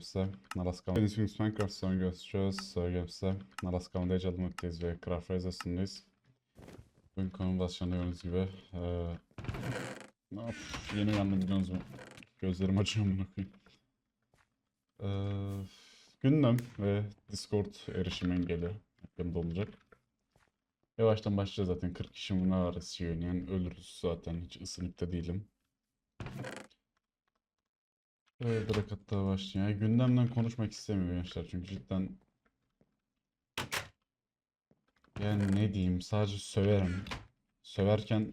Games'te Nalaskam. Ben ismim Minecraft sonra görüşeceğiz. Games'te Nalaskam'da ece alınmaktayız ve Craft Rise'ındayız. Bugün konumda aşağıdığınız gibi. Eee of, yeni uyandım biliyorsunuz mu? Gözlerim acıyor bunu koyayım. Eee gündem ve Discord erişim engeli hakkında olacak. Yavaştan başlayacağız zaten 40 kişi ne arası oynayan ölürüz zaten hiç ısınıp da değilim. Evet, direkt hatta başlayayım. Yani gündemden konuşmak istemiyor gençler çünkü cidden yani ne diyeyim sadece söverim. Söverken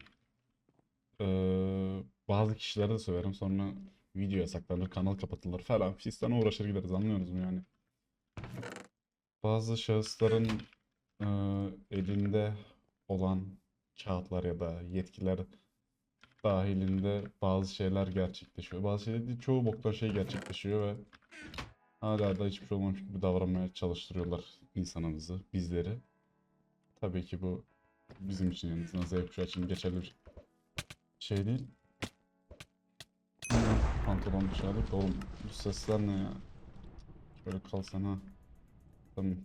eee, bazı kişilere de söverim sonra video yasaklanır, kanal kapatılır falan fistan uğraşır gideriz anlıyorsunuz mu yani? Bazı şahısların eee, elinde olan kağıtlar ya da yetkiler dahilinde bazı şeyler gerçekleşiyor. Bazı şeyler değil, çoğu boktan şey gerçekleşiyor ve hala da hiçbir şey olmamış gibi davranmaya çalıştırıyorlar insanımızı, bizleri. Tabii ki bu bizim için en azından Z kuşağı için geçerli bir şey değil. Pantolon dışarıda. Oğlum bu sesler ne ya? Şöyle kalsana. Tamam.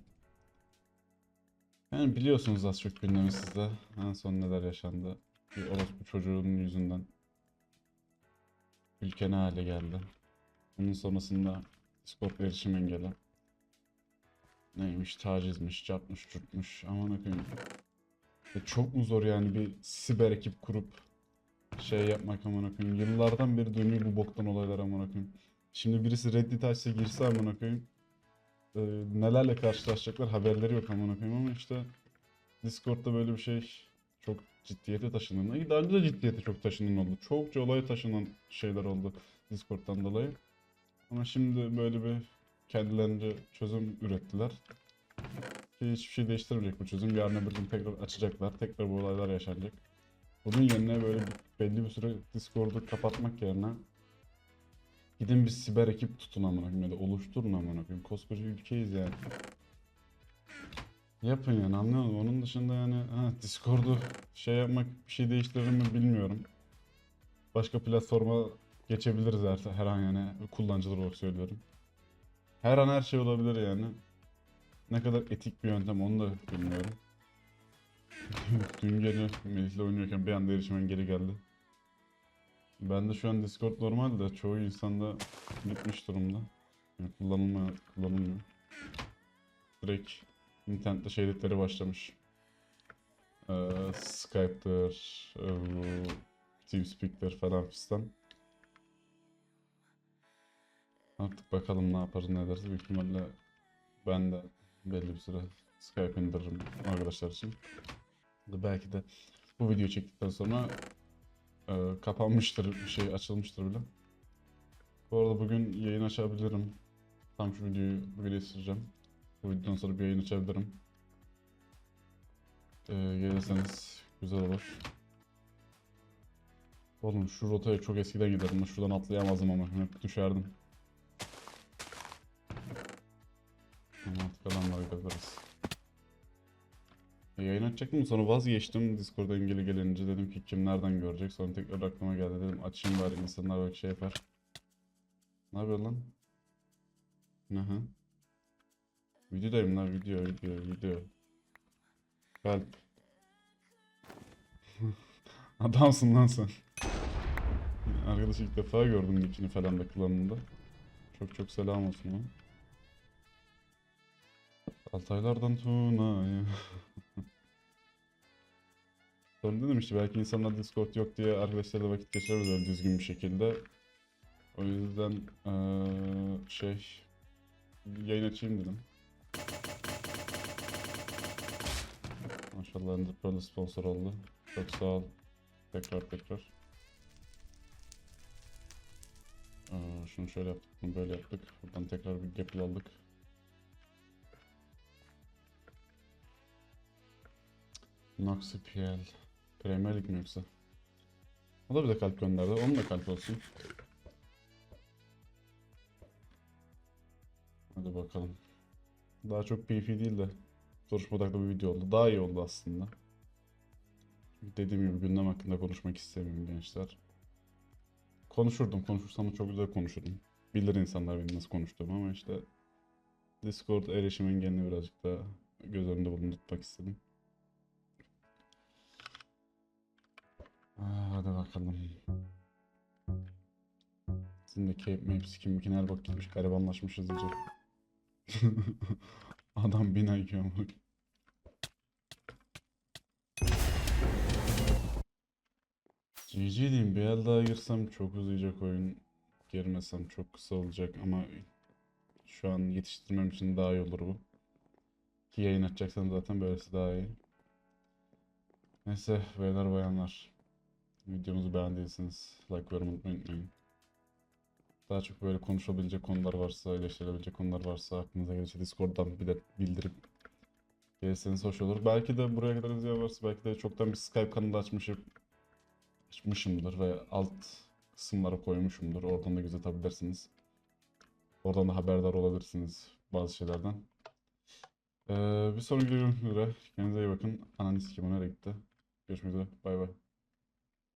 Yani biliyorsunuz az çok gündemi sizde. En son neler yaşandı. Bir orospu çocuğunun yüzünden ülke ne hale geldi. Onun sonrasında Discord erişim engeli. Neymiş tacizmiş, çarpmış, çürtmüş. Aman koyayım. E çok mu zor yani bir siber ekip kurup şey yapmak aman koyayım. Yıllardan beri dönüyor bu boktan olaylar aman koyayım. Şimdi birisi Reddit açsa girse aman koyayım. e, nelerle karşılaşacaklar haberleri yok aman koyayım ama işte Discord'da böyle bir şey ciddiyete iyi, daha önce de ciddiyete çok taşınan oldu. Çokça olaya taşınan şeyler oldu Discord'dan dolayı. Ama şimdi böyle bir kendilerince çözüm ürettiler. Hiçbir şey değiştirmeyecek bu çözüm. Yarın öbür gün tekrar açacaklar. Tekrar bu olaylar yaşanacak. Bunun yerine böyle belli bir süre Discord'u kapatmak yerine gidin bir siber ekip tutun amına koyayım ya da oluşturun amına koyayım. Koskoca ülkeyiz yani. Yapın yani anlıyor musun? Onun dışında yani Discord'u şey yapmak bir şey değiştirir mi bilmiyorum. Başka platforma geçebiliriz her, her an yani kullanıcılar olarak söylüyorum. Her an her şey olabilir yani. Ne kadar etik bir yöntem onu da bilmiyorum. Dün gece Melih'le oynuyorken bir anda erişimen geri geldi. Ben de şu an Discord normal de çoğu insanda gitmiş durumda. Yani kullanılmıyor, kullanılmıyor. Direkt internette şeylikleri başlamış. Ee, Skype'dır, e, falan fistan. Artık bakalım ne yaparız ne ederiz. Büyük ihtimalle ben de belli bir süre Skype indiririm arkadaşlar için. Belki de bu video çektikten sonra e, kapanmıştır bir şey açılmıştır bile. Bu arada bugün yayın açabilirim. Tam şu videoyu bugün esireceğim. Bu videodan sonra bir yayın açabilirim. Ee, gelirseniz güzel olur. Oğlum şu rotaya çok eskiden giderdim. Şuradan atlayamazdım ama hep düşerdim. Ama artık adamlara gideriz. E, yayın açacaktım sonra vazgeçtim. Discord'a engeli gelince dedim ki kim nereden görecek. Sonra tekrar aklıma geldi dedim açayım bari insanlar belki şey yapar. Ne yapıyor lan? Aha. Videodayım lan video video video. Kalp. Adamsın lan sen. Arkadaş ilk defa gördüm nickini falan da kullanımda. Çok çok selam olsun lan. Altaylardan Tuna'ya. Sonra dedim işte belki insanlar Discord yok diye arkadaşlarla vakit geçiremez öyle düzgün bir şekilde. O yüzden eee, şey yayın açayım dedim. Maşallah Ender Pearl sponsor oldu. Çok sağ ol. Tekrar tekrar. Ee, şunu şöyle yaptık, bunu böyle yaptık. Buradan tekrar bir gapple aldık. Noxy PL. Premier Lig mi yoksa? O da bize kalp gönderdi. Onun da kalp olsun. Hadi bakalım. Daha çok PvP değil de Soruşma odaklı bir video oldu. Daha iyi oldu aslında. Çünkü dediğim gibi gündem hakkında konuşmak istemiyorum gençler. Konuşurdum. Konuşursam da çok güzel konuşurdum. bilir insanlar benim nasıl konuştuğumu ama işte Discord erişim engelini birazcık daha göz önünde bulundurmak istedim. Aa, hadi bakalım. Sizin de Cape Maps kim her bak gitmiş garibanlaşmışız iyice. Adam bin IQ. GG diyeyim bir el daha girsem çok uzayacak oyun. Girmesem çok kısa olacak ama şu an yetiştirmem için daha iyi olur bu. Ki yayın açacaksam zaten böylesi daha iyi. Neyse beyler bayanlar. Videomuzu beğendiyseniz like ve unutmayı unutmayın. Daha çok böyle konuşabilecek konular varsa, eleştirilebilecek konular varsa aklınıza gelirse Discord'dan bir de bildirip gelirseniz hoş olur. Belki de buraya kadar izleyen varsa belki de çoktan bir Skype kanalı açmışım, açmışımdır ve alt kısımlara koymuşumdur. Oradan da göz atabilirsiniz. Oradan da haberdar olabilirsiniz bazı şeylerden. Ee, bir sonraki görüşmek. Kendinize iyi bakın. Ananı sikim nereye gitti? Görüşmek üzere. Bay bay.